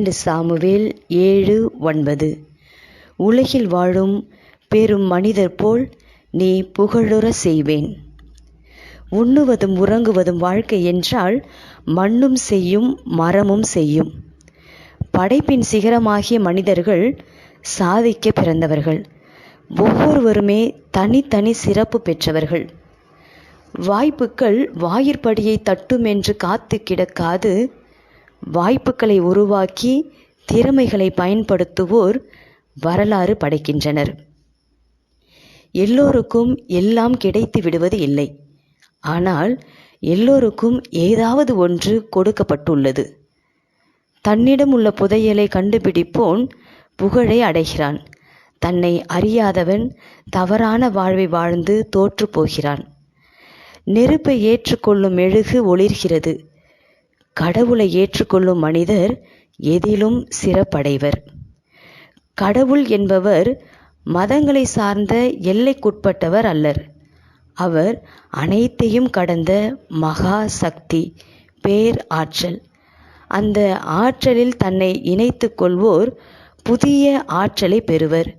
இரண்டு சாமுவேல் ஏழு ஒன்பது. உலகில் வாழும் பெரும் மனிதர் போல் நீ புகழுற செய்வேன். உண்ணுவதும் உறங்குவதும் வாழ்க்கை என்றால் மண்ணும் செய்யும் மரமும் செய்யும். படைப்பின் சிகரமாகிய மனிதர்கள் சாதிக்க பிறந்தவர்கள். ஒவ்வொருவருமே தனித்தனி சிறப்பு பெற்றவர்கள். வாய்ப்புகள் வாயிற்படியை தட்டும் என்று காத்து கிடக்காது வாய்ப்புகளை உருவாக்கி திறமைகளை பயன்படுத்துவோர் வரலாறு படைக்கின்றனர். எல்லோருக்கும் எல்லாம் கிடைத்து விடுவது இல்லை. ஆனால் எல்லோருக்கும் ஏதாவது ஒன்று கொடுக்கப்பட்டுள்ளது. தன்னிடம் உள்ள புதையலை கண்டுபிடிப்போன் புகழை அடைகிறான். தன்னை அறியாதவன் தவறான வாழ்வை வாழ்ந்து தோற்று போகிறான். நெருப்பை ஏற்றுக்கொள்ளும் மெழுகு ஒளிர்கிறது. கடவுளை ஏற்றுக்கொள்ளும் மனிதர் எதிலும் சிறப்படைவர். கடவுள் என்பவர் மதங்களை சார்ந்த எல்லைக்குட்பட்டவர் அல்லர். அவர் அனைத்தையும் கடந்த மகா சக்தி பேர் ஆற்றல். அந்த ஆற்றலில் தன்னை இணைத்து கொள்வோர் புதிய ஆற்றலை பெறுவர்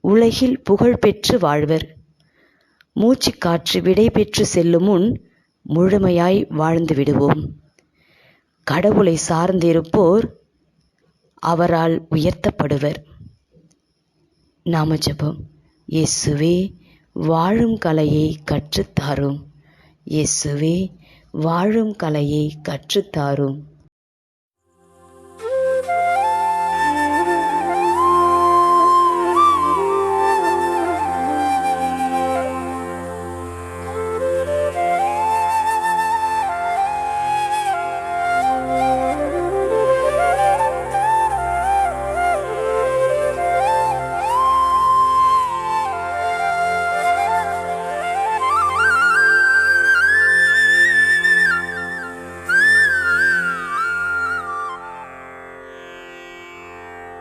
உலகில் புகழ்பெற்று வாழ்வர். மூச்சுக்காற்று விடை பெற்று செல்லும் முன் முழுமையாய் வாழ்ந்து விடுவோம். கடவுளை சார்ந்திருப்போர் அவரால் உயர்த்தப்படுவர். நாம ஜெபம். இயேசுவே வாழும் கலையை கற்றுத்தாரும். இயேசுவே வாழும் கலையை கற்றுத்தாரும்.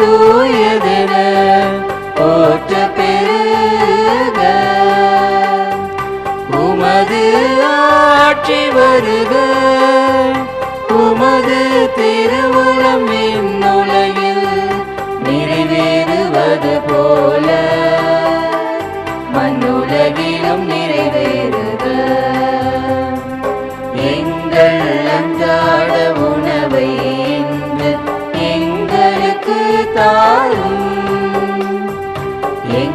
தூயதென போற்ற பெருக. உமது ஆட்சி வருக. உமது திருவுளம் விண்ணுலகில் நிறைவேறுவது போல. மண்ணுலகிலும் நிறை